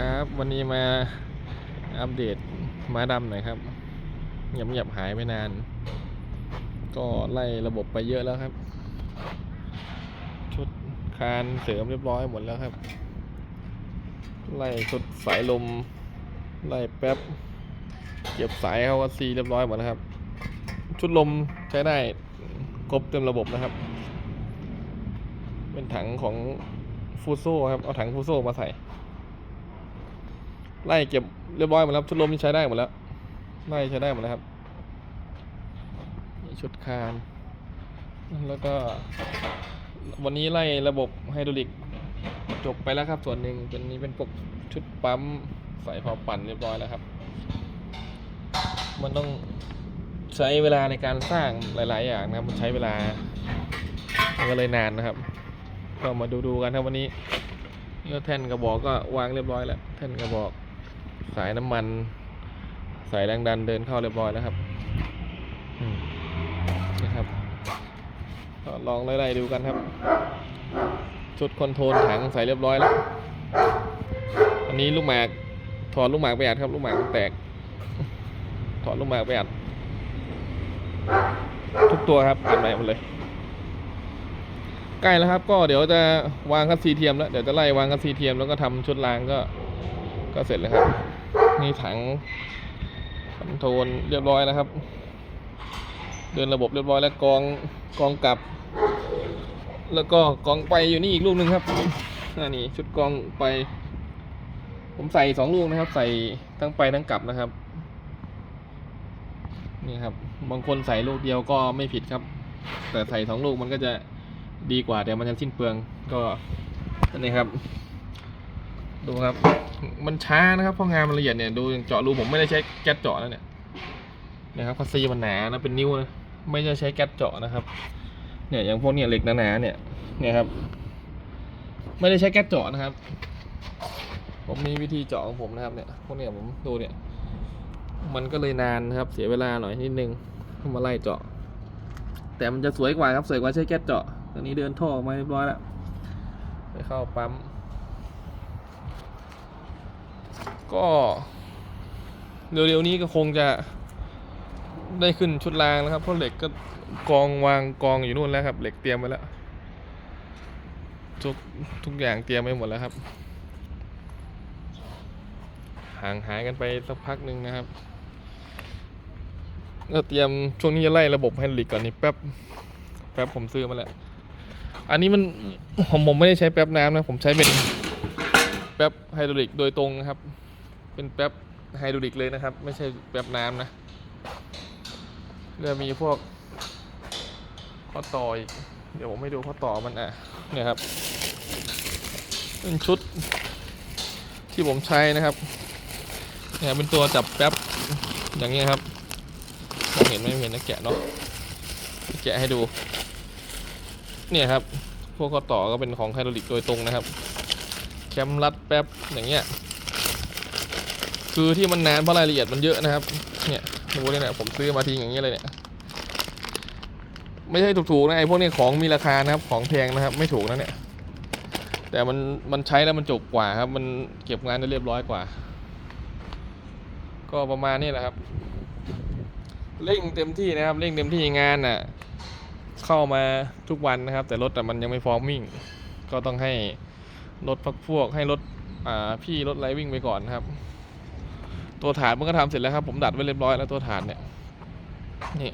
ครับ วันนี้มาอัปเดตม้าดำหน่อยครับเงียบๆหายไปนาน ก็ไล่ระบบไปเยอะแล้วครับ ชุดคานเสริมเรียบร้อยหมดแล้วครับ ไล่ชุดสายลม ไล่แป๊บ เก็บสายเข้ากับซีเรียบร้อยหมดแล้วครับ ชุดลมใช้ได้ครบเต็มระบบนะครับ เป็นถังของฟูโซ่ครับ เอาถังฟูโซ่มาใส่ ไล่เก็บเรียบร้อยหมดแล้วชุดลมนี่ใช้ได้หมดแล้วไล่ใช้ได้หมดแล้วครับชุดคาน แล้วก็ วันนี้ไล่ระบบไฮดรอลิกจบไปแล้วครับ ส่วนหนึ่งเป็นนี้เป็นพวกชุดปั๊มใส่พอปั่นเรียบร้อยแล้วครับ มันต้องใช้เวลาในการสร้างหลาย ๆ อย่างนะครับมันใช้เวลามันก็เลยนานนะครับ ก็มาดูดูๆกันครับวันนี้แล้วแท่นกระบอกก็วางเรียบร้อยแล้วแท่นกระบอก สายน้ำมัน สายแรงดันเดินเข้าเรียบร้อยแล้วครับนะครับก็ลองไล่ๆดูกันครับ ชุดคอนโทรลถังใส่เรียบร้อยแล้ว อันนี้ลูกหมากถอดลูกหมากไปอัดครับ ลูกหมากแตก ถอดลูกหมากไปอัดทุกตัวครับอัดใหม่หมดเลย ใกล้แล้วครับ ก็เดี๋ยวจะวางคัสซีเทียมแล้ว เดี๋ยวจะไล่วางคัสซีเทียมแล้วก็ทำชุดรางก็ก็เสร็จแล้วครับ นี่ถังคอนโทรลเรียบร้อยแล้วครับ เดินระบบเรียบร้อยแล้วกองกองกลับ แล้วก็กองไปอยู่นี่อีกลูกหนึ่งครับนนี้ชุดกองไป ผมใส่สองลูกนะครับ ใส่ทั้งไปทั้งกลับนะครับนี่ครับบางคนใส่ลูกเดียวก็ไม่ผิดครับ แต่ใส่สองลูกมันก็จะดีกว่าเดี๋ยวมันจะสิ้นเปลืองก็นนี้ครับ ดูครับ มันช้านะครับเพราะงานมันละเอียดเนี่ยดูเจาะรูผมไม่ได้ใช้แก๊สเจาะแล้วเนี่ยนะครับคัสซีมันหนานะเป็นนิ้วนะไม่ได้ใช้แก๊สเจาะนะครับ เนี่ยอย่างพวกเนี่ยเหล็กหนาๆเนี่ยเนี่ยครับ ไม่ได้ใช้แก๊สเจาะนะครับ ผมมีวิธีเจาะของผมนะครับเนี่ยพวกเนี่ยผมดูเนี่ย มันก็เลยนานนะครับ เสียเวลาหน่อยนิดนึงมาไล่เจาะ แต่มันจะสวยกว่าครับสวยกว่าใช้แก๊สเจาะตอนนี้เดินท่อออกมาเรียบร้อยแล้วไปเข้าปั๊ม ก็เร็วๆนี้ก็คงจะได้ขึ้นชุดรางแล้วครับ เพราะเหล็กก็กองวางกองอยู่นู่นแล้วครับ เหล็กเตรียมไว้แล้ว ทุกทุกอย่างเตรียมไว้หมดแล้วครับ ห่างหายกันไปสักพักหนึ่งนะครับก็เตรียมช่วงนี้จะไล่ระบบไฮดรอลิกก่อนนี่แป๊บแป๊บผมซื้อมาแล้ว อันนี้มันผมผมไม่ได้ใช้แป๊บน้ำนะ ผมใช้เป็นแป๊บไฮดรอลิกโดยตรงนะครับ เป็นแป๊บไฮดรอลิกเลยนะครับ ไม่ใช่แป๊บน้ำนะแล้วมีพวกข้อต่ออีก เดี๋ยวผมให้ดูข้อต่อมันอะ เนี่ยครับ เป็นชุดที่ผมใช้นะครับเนี่ยเป็นตัวจับแป๊บอย่างเงี้ยครับมองเห็นไหมไม่เห็นนะแกะเนาะแกะให้ดู เนี่ยครับ พวกข้อต่อก็เป็นของไฮดรอลิกโดยตรงนะครับ แคมรัดแป๊บอย่างเงี้ย คือที่มันนานเพราะรายละเอียดมันเยอะนะครับ เนี่ยดูเลยเนี่ยผมซื้อมาทีอย่างเงี้ยเลยเนี่ย ไม่ใช่ถูกๆนะไอ้พวกนี้ของมีราคานะครับ ของแพงนะครับ ไม่ถูกนะเนี่ย แต่มันมันใช้แล้วมันจบกว่าครับ มันเก็บงานได้เรียบร้อยกว่า ก็ประมาณนี้แหละครับเร่งเต็มที่นะครับเร่งเต็มที่งานน่ะ เข้ามาทุกวันนะครับ แต่รถแต่มันยังไม่พร้อมวิ่ง ก็ต้องให้รถพักพวกให้รถอ่าพี่รถไรวิ่งไปก่อนนะครับ ตัวฐานมันก็ทำเสร็จแล้วครับ ผมดัดไว้เรียบร้อยแล้วตัวฐานเนี่ยนี่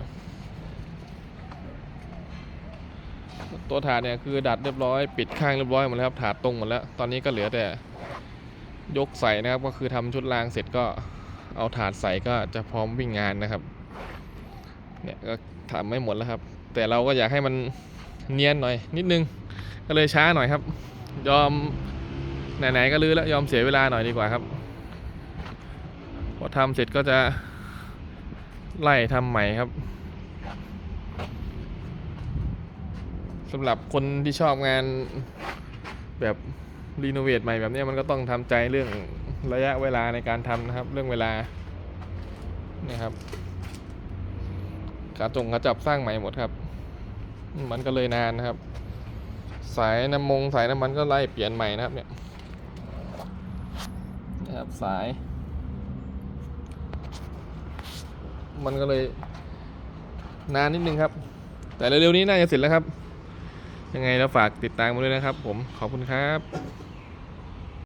ตัวฐานเนี่ยคือดัดเรียบร้อยปิดข้างเรียบร้อยหมดแล้วครับถาดตรงหมดแล้วตอนนี้ก็เหลือแต่ยกใส่นะครับ ก็คือทำชุดรางเสร็จก็เอาถาดใส่ก็จะพร้อมวิ่งงานนะครับเนี่ยก็ทำไม่หมดแล้วครับ แต่เราก็อยากให้มันเนียนหน่อย นิดนึงก็เลยช้าหน่อยครับ ยอมไหนๆก็ลื้อแล้วยอมเสียเวลาหน่อยดีกว่าครับ พอทำเสร็จก็จะไล่ทำใหม่ครับสำหรับคนที่ชอบงานแบบรีโนเวทใหม่แบบนี้มันก็ต้องทำใจเรื่องระยะเวลาในการทำนะครับ เรื่องเวลานี่ครับขาจงขาจับสร้างใหม่หมดครับ มันก็เลยนานนะครับ สายน้ำมงสายน้ำมันก็ไล่เปลี่ยนใหม่นะครับเนี่ยนะครับสาย มันก็เลยนานนิดนึงครับ แต่เร็วๆนี้น่าจะเสร็จแล้วครับ ยังไงแล้วฝากติดตามมาด้วยนะครับ ผมขอบคุณครับ